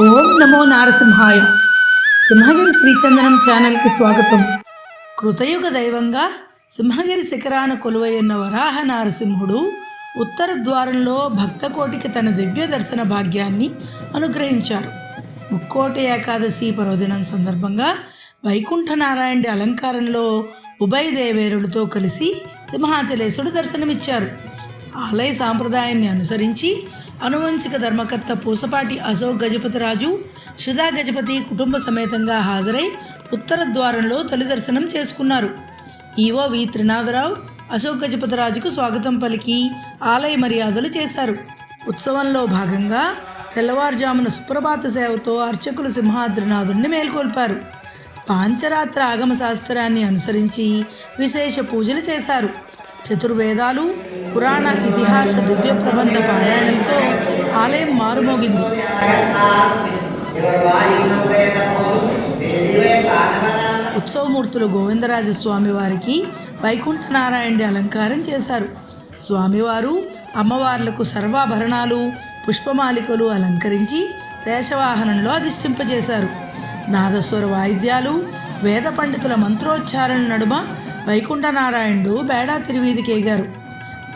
ఓం నమో నారసింహాయ. సింహగిరి శ్రీచందనం ఛానల్కి స్వాగతం. కృతయుగ దైవంగా సింహగిరి శిఖరాన కొలువైన ఉన్న వరాహ నారసింహుడు ఉత్తర ద్వారంలో భక్తకోటికి తన దివ్య దర్శన భాగ్యాన్ని అనుగ్రహించారు. ముక్కోటి ఏకాదశి పర్వదినం సందర్భంగా వైకుంఠ నారాయణుడి అలంకారంలో ఉభయ దేవేరులతో కలిసి సింహాచలేశుడు దర్శనమిచ్చారు. ఆలయ సాంప్రదాయాన్ని అనుసరించి అనువంశిక ధర్మకర్త పూసపాటి అశోక్ గజపతిరాజు సుధా గజపతి కుటుంబ సమేతంగా హాజరై ఉత్తర ద్వారంలో తొలి దర్శనం చేసుకున్నారు. ఈవో వి త్రినాథరావు అశోక్ గజపతిరాజుకు స్వాగతం పలికి ఆలయ మర్యాదలు చేశారు. ఉత్సవంలో భాగంగా తెల్లవారుజామున సుప్రభాత సేవతో అర్చకులు సింహాద్రినాథుడిని మేల్కొల్పారు. పాంచరాత్ర ఆగమ శాస్త్రాన్ని అనుసరించి విశేష పూజలు చేశారు. చతుర్వేదాలు పురాణ ఇతిహాస దివ్య ప్రబంధ పారాయణంతో ఆలయం మారుమోగింది ఉత్సవమూర్తులు గోవిందరాజ స్వామి వారికి వైకుంఠ నారాయణుడి అలంకారం చేశారు. స్వామివారు అమ్మవార్లకు సర్వాభరణాలు పుష్పమాలికలు అలంకరించి శేషవాహనంలో అధిష్టింపజేశారు నాదస్వర వాయిద్యాలు వేద పండితుల మంత్రోచ్చారణ నడుమ వైకుంఠనారాయణుడు బేడా తిరువీధికేగారు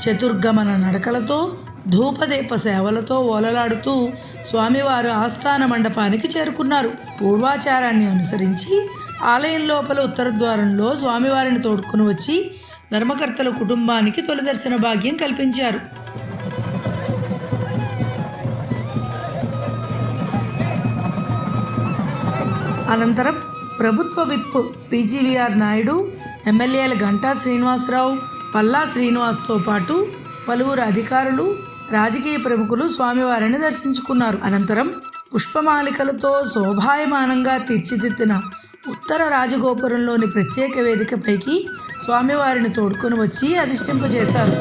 చతుర్గమన నడకలతో ధూపదీప సేవలతో ఓలలాడుతూ స్వామివారు ఆస్థాన మండపానికి చేరుకున్నారు. పూర్వాచారాన్ని అనుసరించి ఆలయం లోపల ఉత్తర ద్వారంలో స్వామివారిని తోడుకుని వచ్చి ధర్మకర్తల కుటుంబానికి తొలి దర్శన భాగ్యం కల్పించారు. అనంతరం ప్రభుత్వ విప్ పీజీవీఆర్ నాయుడు ఎమ్మెల్యేల గంటా శ్రీనివాసరావు పల్లా శ్రీనివాస్తో పాటు పలువురు అధికారులు రాజకీయ ప్రముఖులు స్వామివారిని దర్శించుకున్నారు. అనంతరం పుష్పమాలికలతో శోభాయమానంగా తీర్చిదిద్దిన ఉత్తర రాజగోపురంలోని ప్రత్యేక వేదికపైకి స్వామివారిని తోడుకొని వచ్చి అధిష్టింపజేశారు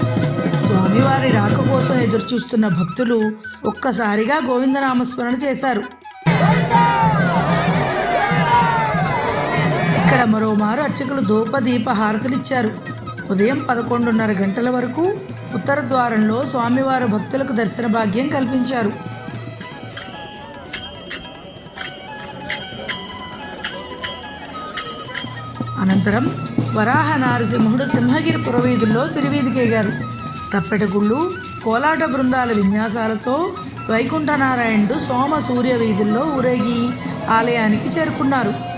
స్వామివారి రాక కోసం ఎదురుచూస్తున్న భక్తులు ఒక్కసారిగా గోవిందనామస్మరణ చేశారు. ఇక్కడ మరోమారు అర్చకులు ధూప దీప హారతులిచ్చారు ఉదయం పదకొండున్నర గంటల వరకు ఉత్తర ద్వారంలో స్వామివారి భక్తులకు దర్శన భాగ్యం కల్పించారు. అనంతరం వరాహ నారసింహుడు సింహగిరి పురవీధుల్లో తిరువీధికేగారు. తప్పెటగుళ్ళు కోలాట బృందాల విన్యాసాలతో వైకుంఠనారాయణుడు సోమ సూర్య వీధుల్లో ఊరేగి ఆలయానికి చేరుకున్నారు.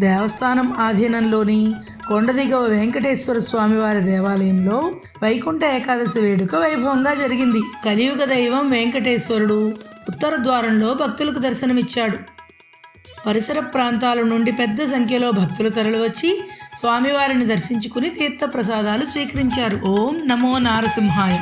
దేవస్థానం ఆధీనంలోని కొండదిగవ వెంకటేశ్వర స్వామివారి దేవాలయంలో వైకుంఠ ఏకాదశి వేడుక వైభవంగా జరిగింది. కలియుగ దైవం వెంకటేశ్వరుడు ఉత్తర ద్వారంలో భక్తులకు దర్శనమిచ్చాడు. పరిసర ప్రాంతాల నుండి పెద్ద సంఖ్యలో భక్తులు తరలివచ్చి స్వామివారిని దర్శించుకుని తీర్థ ప్రసాదాలు స్వీకరించారు. ఓం నమో నారసింహాయ.